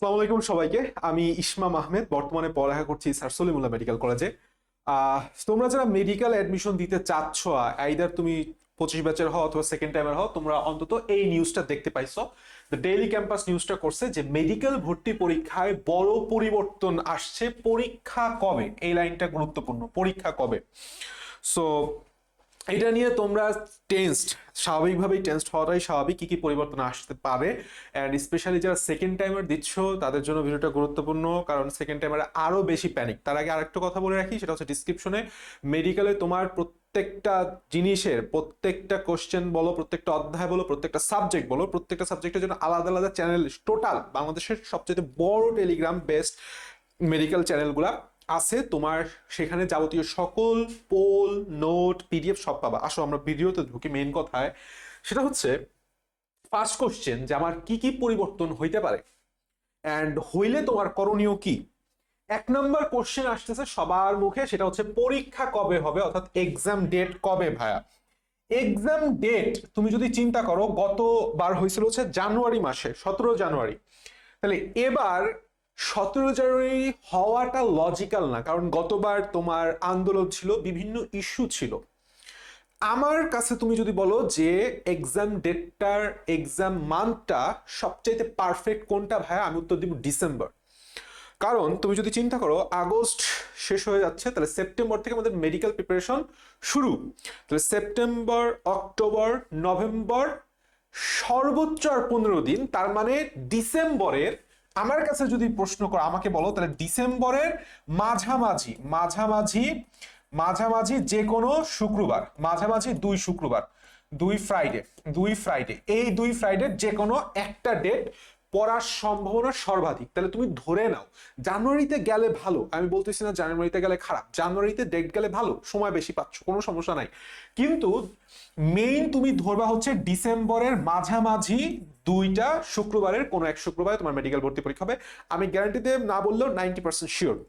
আসসালামু আলাইকুম সবাইকে। আমি ইসমাম আহমেদ, বর্তমানে পড়ালেখা করছি স্যার সলিমুল্লাহ মেডিকেল কলেজে। তোমরা যারা মেডিকেল অ্যাডমিশন দিতে চাচ্ছ আইদার তুমি পঁচিশ ব্যাচের হও অথবা সেকেন্ড টাইমের হও, তোমরা অন্তত এই নিউজটা দেখতে পাইছো। ডেইলি ক্যাম্পাস নিউজটা করছে যে মেডিকেল ভর্তি পরীক্ষায় বড় পরিবর্তন আসছে। পরীক্ষা কবে? এই লাইনটা গুরুত্বপূর্ণ। পরীক্ষা কবে? সো এটা নিয়ে তোমরা টেন্সড স্বাভাবিকভাবেই টেন্সড হওয়াটাই স্বাভাবিক, কী কী পরিবর্তন আসতে পারে। অ্যান্ড স্পেশালি যারা সেকেন্ড টাইমার দিচ্ছ, তাদের জন্য ভিডিওটা গুরুত্বপূর্ণ, কারণ সেকেন্ড টাইমারে আরও বেশি প্যানিক তার আগে আরেকটা কথা বলে রাখি, সেটা হচ্ছে ডিসক্রিপশনে মেডিকেলে তোমার প্রত্যেকটা জিনিসের, প্রত্যেকটা কোশ্চেন বলো, প্রত্যেকটা অধ্যায় বলো, প্রত্যেকটা সাবজেক্ট বলো, প্রত্যেকটা সাবজেক্টের জন্য আলাদা আলাদা চ্যানেল টোটাল বাংলাদেশের সবচেয়ে বড় টেলিগ্রাম বেস্ট মেডিকেল চ্যানেলগুলা আছে, তোমার সেখানে যাবতীয় সকল পোল, নোট, পিডিএফ সব পাবা। আসো, আমরা ভিডিওতে ঢুকি মেন কথায়। সেটা হচ্ছে ফার্স্ট কোশ্চেন যে আমার কি কি পরিবর্তন হইতে পারে? অ্যান্ড হইলে তোমার করণীয় কি? এক নম্বর কোশ্চেন আসতেছে সবার মুখে, সেটা হচ্ছে পরীক্ষা কবে হবে? অর্থাৎ এক্সাম ডেট কবে ভায়া এক্সাম ডেট তুমি যদি চিন্তা করো, গতবার হয়েছিল হচ্ছে জানুয়ারি মাসে, সতেরো জানুয়ারি। তাহলে এবার সতেরো জানুয়ারি হওয়াটা লজিক্যাল না, কারণ গতবার তোমার আন্দোলন ছিল, বিভিন্ন ইস্যু ছিল। আমার কাছে তুমি যদি বলো যে এক্সাম ডেটটার এক্সাম মান্থটা সবচাইতে পারফেক্ট কোনটা ভাইয়া, আমি উত্তর দিব ডিসেম্বর। কারণ তুমি যদি চিন্তা করো, আগস্ট শেষ হয়ে যাচ্ছে, তাহলে সেপ্টেম্বর থেকে আমাদের মেডিকেল প্রিপারেশন শুরু। তাহলে সেপ্টেম্বর, অক্টোবর, নভেম্বর, সর্বোচ্চ আর পনেরো দিন, তার মানে ডিসেম্বরের আমার কাছে যদি প্রশ্ন করো, আমাকে বলো, তাহলে ডিসেম্বরের মাঝামাঝি মাঝামাঝি মাঝামাঝি যে কোনো শুক্রবার, মাঝামাঝি দুই শুক্রবার, দুই ফ্রাইডে দুই ফ্রাইডে এই দুই ফ্রাইডে যে কোনো একটা ডেট পড়ার সম্ভাবনা সর্বাধিক। তাহলে তুমি ধরে নাও, জানুয়ারিতে গেলে ভালো, আমি বলতেছি না জানুয়ারিতে গেলে খারাপ, জানুয়ারিতে ডেট গেলে ভালো, সময় বেশি পাচ্ছ, কোনো সমস্যা নাই। কিন্তু মেইন তুমি ধরবা হচ্ছে ডিসেম্বরের মাঝামাঝি দুইটা শুক্রবারের, কোনো এক শুক্রবারে তোমার মেডিকেল ভর্তি পরীক্ষা হবে। আমি গ্যারান্টি দিয়ে না বললেও নাইনটি পার্সেন্ট শিওর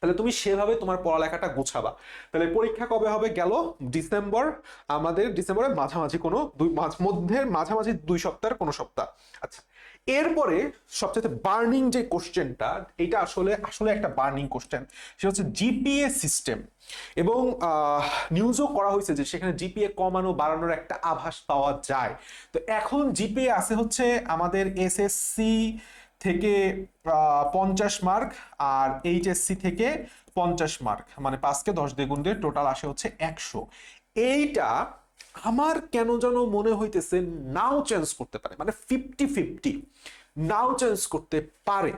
তাহলে তুমি সেভাবে তোমার পড়ালেখাটা গোছাবা। তাহলে পরীক্ষা কবে হবে গেল? ডিসেম্বর। আমাদের ডিসেম্বরের মাঝামাঝি কোনো দুই, মাঝ- মধ্যে মাঝামাঝি দুই সপ্তাহের কোনো সপ্তাহ। আচ্ছা এরপরে সবচেয়ে বার্নিং যে কোশ্চেনটা এটা আসলে আসলে একটা বার্নিং কোশ্চেন সেটা হচ্ছে জিপিএ সিস্টেম এবং নিউজও করা হয়েছে যে সেখানে জিপিএ কমানো, বাড়ানোর একটা আভাস পাওয়া যায়। তো এখন জিপিএ আছে হচ্ছে আমাদের এসএসসি থেকে পঞ্চাশ মার্ক আর এইচএসসি থেকে পঞ্চাশ মার্ক মানে পাঁচকে দশ দ্বিগুণ দিয়ে টোটাল আসে হচ্ছে একশো। এইটা আমার কেন যেন মনে হইতেছে নাও চেঞ্জ করতে পারে। মানে ফিফটি ফিফটি নাও চেঞ্জ করতে পারে।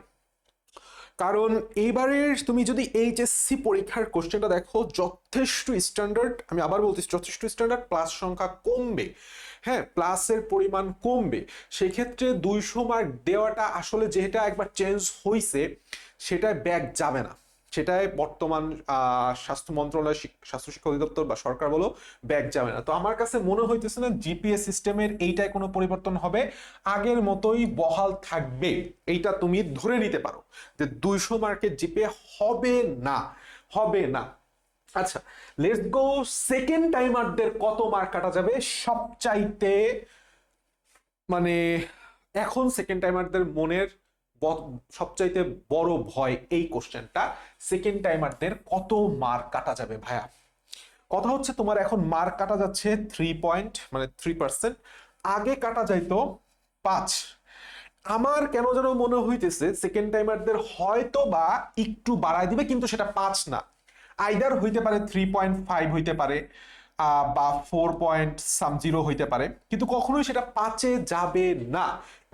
কারণ এইবারের তুমি যদি এইচএসসি পরীক্ষার কোশ্চেনটা দেখো, যথেষ্ট স্ট্যান্ডার্ড আমি আবার বলতেছি যথেষ্ট স্ট্যান্ডার্ড প্লাস সংখ্যা কমবে। হ্যাঁ প্লাসের পরিমাণ কমবে। সেক্ষেত্রে দুইশো মার্ক দেওয়াটা আসলে যেটা একবার চেঞ্জ হয়েছে সেটা ব্যাক যাবে না। সেটাই বর্তমান স্বাস্থ্য মন্ত্রণালয় স্বাস্থ্য শিক্ষা অধিদপ্তর বা সরকার বলো, ব্যাগ যাবে না। তো আমার কাছে মনে হইতেছে না জিপিএস সিস্টেমের এইটাই কোনো পরিবর্তন হবে। আগের মতোই বহাল থাকবে। এইটা তুমি ধরে নিতে পারো যে দুইশো মার্কের জিপে হবে না হবে না। আচ্ছা লেটস গো সেকেন্ড টাইমারদের কত মার্ক কাটা যাবে? সবচাইতে মানে এখন সেকেন্ড টাইমারদের মনের সবচাইতে বড় ভয় এই কোশ্চেনটা। সেকেন্ড টাইমারদের কত মার্ক কাটা যাবে ভাইয়া? কথা হচ্ছে তোমার এখন মার্ক কাটা যাচ্ছে থ্রি পয়েন্ট মানে থ্রি পার্সেন্ট আগে কাটা যাইতো পাঁচ। আমার কেন যেন মনে হইতেছে সেকেন্ড টাইমারদের হয়তো বা একটু বাড়ায় দিবে, কিন্তু সেটা পাঁচ না। আইদার হইতে পারে থ্রি পয়েন্ট ফাইভ হইতে পারে। বা ফোর পয়েন্ট সাম জিরো হইতে পারে। কিন্তু কখনোই সেটা পাঁচে যাবে না।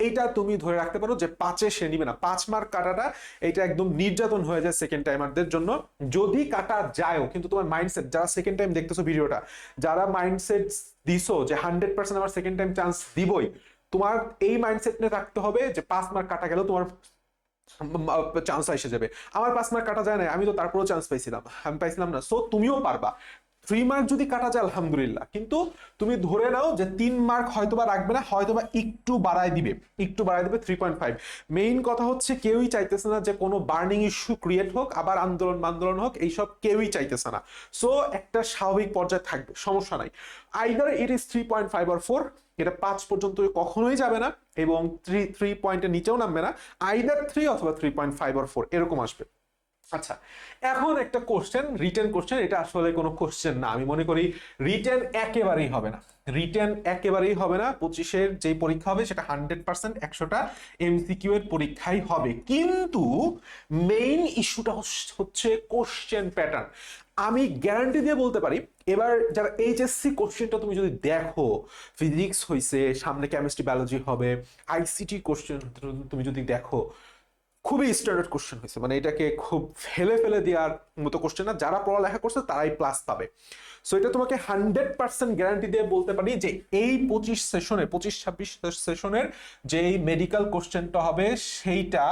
এইটা তুমি ধরে রাখতে পারো যে পাঁচে সে নিবে না। পাঁচ মার্ক কাটাটা এটা একদম নির্যাতন হয়ে যায় সেকেন্ড টাইমারদের জন্য। যদি কাটা যায়ও, কিন্তু তোমার মাইন্ডসেট যারা সেকেন্ড টাইম দেখতেছো ভিডিওটা, যারা মাইন্ডসেট দিছো যে হান্ড্রেড পার্সেন্ট আমার সেকেন্ড টাইম চান্স দিবই, তোমার এই মাইন্ডসেট নিয়ে রাখতে হবে যে পাঁচ মার্ক কাটা গেলেও তোমার চান্স এসে যাবে। আমার পাঁচ মার্ক কাটা যায় না আমি তো তারপরেও চান্স পাইছিলাম। আমি পাইছিলাম না। সো তুমিও পারবা। থ্রি মার্ক যদি কাটা যায়, আলহামদুলিল্লাহ। কিন্তু তুমি ধরে নাও যে তিন মার্ক হয়তোবা রাখবে না, হয়তোবা একটু বাড়ায় দিবে। একটু বাড়ায় দিবে থ্রি পয়েন্ট ফাইভ মেইন কথা হচ্ছে কেউই চাইতেছে না যে কোনো বার্নিং ইস্যু ক্রিয়েট হোক, আবার আন্দোলন আন্দোলন হোক, এইসব কেউই চাইতেছে না। সো একটা স্বাভাবিক পর্যায়ে থাকবে, সমস্যা নাই। Either it is three point five R four এটা পাঁচ পর্যন্ত কখনোই যাবে না, এবং থ্রি থ্রি পয়েন্টের নিচেও নামবে না। আইদার থ্রি অথবা থ্রি পয়েন্ট ফাইভ আর ফোর এরকম আসবে। আচ্ছা এখন একটা কোশ্চেন রিটেন কোশ্চেন এটা আসলে কোনো কোশ্চেন না। আমি মনে করি রিটেন একেবারেই হবে না। রিটেন একেবারেই হবে না। পঁচিশের যে পরীক্ষা হবে সেটা হান্ড্রেড পার্সেন্ট একশোটা এমসিকিউ এর পরীক্ষাই হবে। কিন্তু মেইন ইস্যুটা হচ্ছে কোশ্চেন প্যাটার্ন আমি গ্যারান্টি দিয়ে বলতে পারি, এবার যারা এইচএসসি কোশ্চেনটা তুমি যদি দেখো ফিজিক্স হয়েছে সামনে কেমিস্ট্রি বায়োলজি হবে আইসিটি কোশ্চেন তুমি যদি দেখো খুবই স্ট্যান্ডার্ড কোশ্চেন হয়েছে। মানে এটাকে খুব ফেলে ফেলে দেওয়ার মতো কোশ্চেন না। যারা পড়ালেখা করছে, তারাই প্লাস পাবে। সো এটা তোমাকে হান্ড্রেড পার্সেন্ট গ্যারান্টি দিয়ে বলতে পারি যে এই পঁচিশ সেশনে পঁচিশ, ছাব্বিশ সেশনের যে মেডিকেল কোশ্চেনটা হবে, সেইটা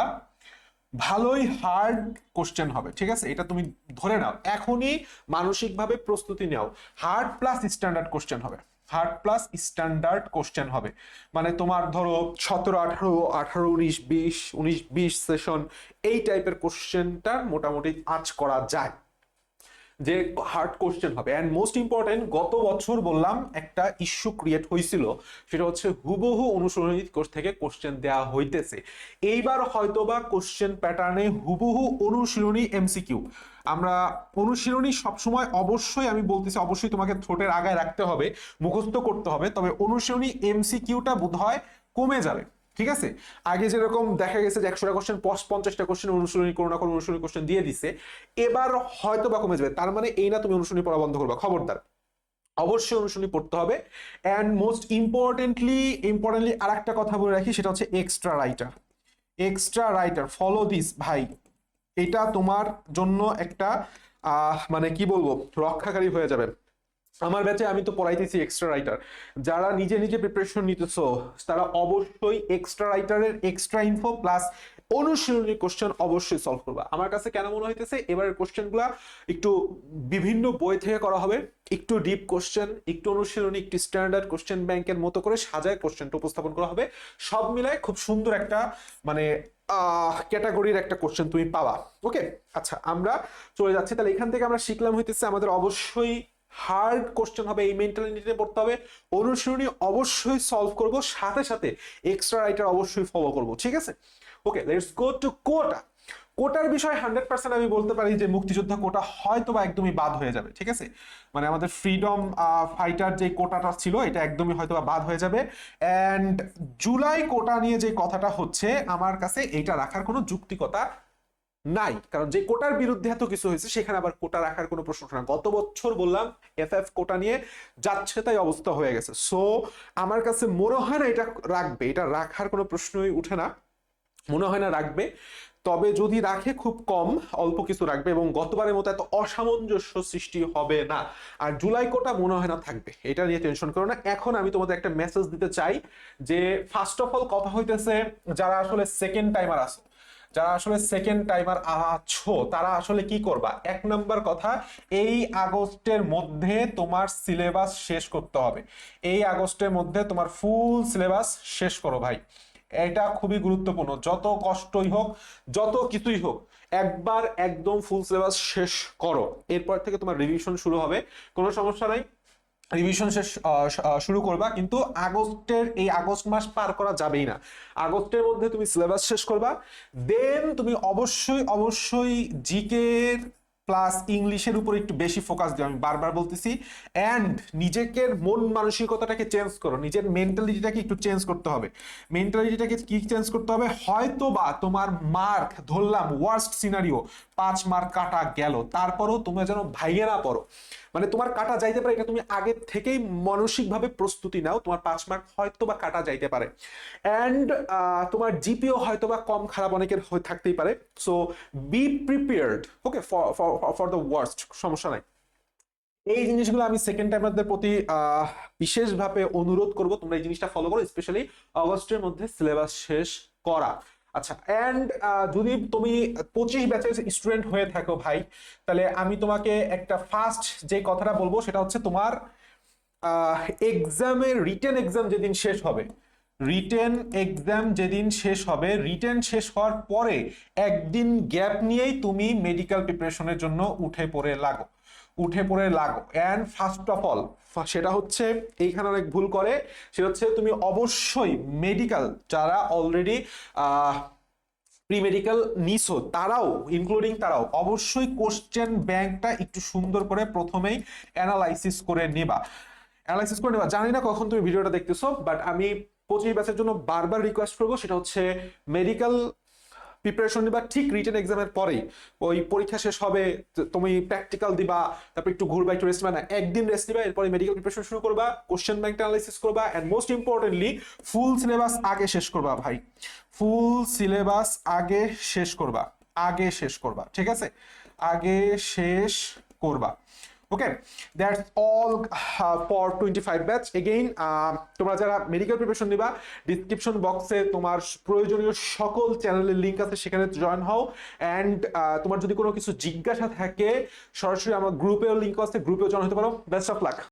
ভালোই হার্ড কোশ্চেন হবে। ঠিক আছে? এটা তুমি ধরে নাও। এখনই মানসিকভাবে প্রস্তুতি নাও। হার্ড প্লাস স্ট্যান্ডার্ড কোশ্চেন হবে। হার্ড প্লাস স্ট্যান্ডার্ড কোশ্চেন হবে। মানে তোমার ধরো সতেরো, আঠারো আঠারো, উনিশ, বিশ উনিশ, বিশ সেশন এই টাইপের কোশ্চেনটা মোটামুটি আজ করা যায়। যে হার্ড কোশ্চেন হবে। অ্যান্ড মোস্ট ইম্পর্টেন্ট গত বছর বললাম, একটা ইস্যু ক্রিয়েট হয়েছিল সেটা হচ্ছে হুবহু অনুসরণী কোর্স থেকে কোশ্চেন দেওয়া হইতেছে। এইবার হয়তোবা কোশ্চেন প্যাটার্নে হুবহু অনুশীলনী এমসিকিউ আমরা অনুশীলনী সবসময় অবশ্যই, আমি বলতেছি অবশ্যই তোমাকে থ্রোটের আগায় রাখতে হবে, মুখস্থ করতে হবে, তবে অনুশীলনী এমসিকিউটা বোধ হয় কমে যাবে। ঠিক আছে? আগে যেরকম দেখা গেছে যে একশোটা কোশ্চেন পঞ্চাশটা কোশ্চেন অনুশীলনী কোনো না কোনো অনুশীলনী কোশ্চেন দিয়ে দিছে। এবার হয়তো বা কমে যাবে। তার মানে এই না তুমি অনুশীলনী পড়া বন্ধ করবা। খবরদার। অবশ্যই অনুশীলনী পড়তে হবে। অ্যান্ড মোস্ট ইম্পর্টেন্টলি ইম্পর্টেন্টলি আর একটা কথা বলে রাখি, সেটা হচ্ছে extra writer extra writer follow this ভাই। এটা তোমার জন্য একটা মানে কি বলব? রক্ষাকারী হয়ে যাবে। আমার ব্যাচে আমি তো পড়াইতেছি এক্সট্রা রাইটার যারা নিজে নিজে প্রিপারেশন নিতেছো, তারা অবশ্যই এক্সট্রা রাইটারের এক্সট্রা ইনফো প্লাস অনুশীলনী কোশ্চেন অবশ্যই সলভ করবা। আমার কাছে কেন মনে হইতেছে, এবারের কোশ্চেনগুলো একটু বিভিন্ন বই থেকে করা হবে। একটু ডিপ কোশ্চেন একটু অনুশীলনী, একটু স্ট্যান্ডার্ড কোশ্চেন ব্যাংকের মতো করে সাজায় কোশ্চেনটা উপস্থাপন করা হবে। সব মিলায় খুব সুন্দর একটা মানে ক্যাটাগরির একটা কোশ্চেন তুমি পাবা। ওকে আচ্ছা আমরা চলে যাচ্ছি। তাহলে এখান থেকে আমরা শিখলাম হইতেছে আমাদের অবশ্যই হার্ড কোশ্চেন হবে, এই মেন্টালিটিতে পড়তে হবে। অনুশীলনী অবশ্যই সলভ করব, সাথে সাথে এক্সট্রা রাইটার অবশ্যই ফলো করব, ঠিক আছে? ওকে লেটস গো টু কোটা কোটার বিষয় হান্ড্রেড পার্সেন্ট আমি বলতে পারি যে মুক্তিযোদ্ধা কোটা হয়তো বা একদমই বাদ হয়ে যাবে, ঠিক আছে? মানে আমাদের ফ্রিডম ফাইটার যে কোটাটা ছিল, এটা একদমই হয়তো বা বাদ হয়ে যাবে। অ্যান্ড জুলাই কোটা নিয়ে যে কথাটা হচ্ছে, আমার কাছে এইটা রাখার কোনো যুক্তিকতা নাই। কারণ যে কোটার বিরুদ্ধে এত কিছু হয়েছে, সেখানে আবার কোটা রাখার কোনো প্রশ্ন না। গত বছর বললাম এফ এফ কোটা নিয়ে যাচ্ছে তাই অবস্থা হয়ে গেছে। সো আমার কাছে মনে হয় না এটা রাখবে। এটা রাখার কোনো প্রশ্নই উঠে না। মনে হয় না রাখবে। তবে যদি রাখে, খুব কম, অল্প কিছু রাখবে এবং গতবারের মতো এত অসামঞ্জস্য সৃষ্টি হবে না। আর জুলাই কোটা মনে হয় না থাকবে। এটা নিয়ে টেনশন করো না। এখন আমি তোমাদের একটা মেসেজ দিতে চাই যে ফার্স্ট অফ অল কথা হইতেছে যারা আসলে সেকেন্ড টাইমার আসো যারা আসলে সেকেন্ড টাইমার আছো, তারা আসলে কি করবা? এক নম্বর কথা, এই আগস্টের মধ্যে তোমার সিলেবাস শেষ করতে হবে। এই আগস্টের মধ্যে তোমার ফুল সিলেবাস শেষ করো ভাই। এটা খুবই গুরুত্বপূর্ণ। যত কষ্টই হোক, যত কিছুই হোক, একবার একদম ফুল সিলেবাস শেষ করো। এরপর থেকে তোমার রিভিশন শুরু হবে। কোনো সমস্যা নাই। রিভিশন শেষ শুরু করবা, কিন্তু আগস্টের, এই আগস্ট মাস পার করা যাবেই না। আগস্টের মধ্যে তুমি সিলেবাস শেষ করবা দেন তুমি অবশ্যই অবশ্যই জিকে প্লাস ইংলিশের উপর একটু বেশি ফোকাস দিও, আমি বারবার বলতেছি। অ্যান্ড নিজেকে মন মানসিকতাটাকে চেঞ্জ করো, নিজের মেন্টালিটিটাকে একটু চেঞ্জ করতে হবে। মেন্টালিটিটাকে কি চেঞ্জ করতে হবে? হয়তো বা তোমার মার্ক ধরলাম ওয়ার্স্ট সিনারিও পাঁচ মার্ক কাটা গেল, তারপরও তুমি যেন ভাইয়ে না পড়ো। মানে তোমার কাটা যাইতে পারে, এটা তুমি আগে থেকেই মানসিকভাবে প্রস্তুতি নাও, তোমার পাঁচ মার্ক হয়তো বা কাটা যাইতে পারে। অ্যান্ড তোমার জিপিও হয়তো বা কম খারাপ অনেকের হয়ে থাকতেই পারে। So be prepared okay for the worst সমস্যা নাই। এই জিনিসগুলো আমি সেকেন্ড টাইমারদের প্রতি বিশেষভাবে অনুরোধ করব, তোমরা এই জিনিসটা ফলো করো স্পেশালি অগস্টের মধ্যে সিলেবাস শেষ করা। আচ্ছা অ্যান্ড যদি তুমি পঁচিশ ব্যাচের স্টুডেন্ট হয়ে থাকো ভাই, তাহলে আমি তোমাকে একটা ফার্স্ট যে কথাটা বলব, সেটা হচ্ছে তোমার এক্সামের রিটেন এক্সাম যেদিন শেষ হবে রিটেন এক্সাম যেদিন শেষ হবে, রিটেন শেষ হওয়ার পরে একদিন গ্যাপ নিয়েই তুমি মেডিকেল প্রিপারেশনের জন্য উঠে পড়ে লাগো, উঠে পড়ে লাগো। অ্যান্ড ফার্স্ট অফ অল সেটা হচ্ছে এইখানে অনেক ভুল করে, সেটা হচ্ছে তুমি অবশ্যই মেডিকেল যারা অলরেডি প্রি মেডিকেল নিছো, তারাও ইনক্লুডিং তারাও, অবশ্যই কোশ্চেন ব্যাংকটা একটু সুন্দর করে প্রথমেই অ্যানালাইসিস করে নেবা। অ্যানালাইসিস করে নেবা। জানি না কখন তুমি ভিডিওটা দেখতেছো বাট আমি পঁচিশ ব্যাচের জন্য বারবার রিকোয়েস্ট করব, সেটা হচ্ছে মেডিকেল প্রিপারেশন নিবা, ঠিক রিটেন এক্সামের পরেই। ওই পরীক্ষা শেষ হবে তুমি প্র্যাকটিক্যাল দিবা, তারপর একটু ঘুরবা, একটু রেস্ট না, একদিন রেস্ট নিবা, এরপরে মেডিকেল প্রিপারেশন শুরু করবা কোশ্চেন ব্যাংক অ্যানালাইসিস করবা and most importantly full syllabus আগে শেষ করবা ভাই। ফুল সিলেবাস আগে শেষ করবা, আগে শেষ করবা, ঠিক আছে? আগে শেষ করবা। Okay that's all for twenty five batch again তোমরা যারা মেডিকেল প্রিপারেশন দিবা ডিসক্রিপশন বক্সে তোমার প্রয়োজনীয় সকল চ্যানেলের লিঙ্ক আছে, সেখানে জয়েন হও। অ্যান্ড তোমার যদি কোনো কিছু জিজ্ঞাসা থাকে, সরাসরি আমার গ্রুপেও লিঙ্ক আছে গ্রুপেও জয়েন হতে পারো। Best of luck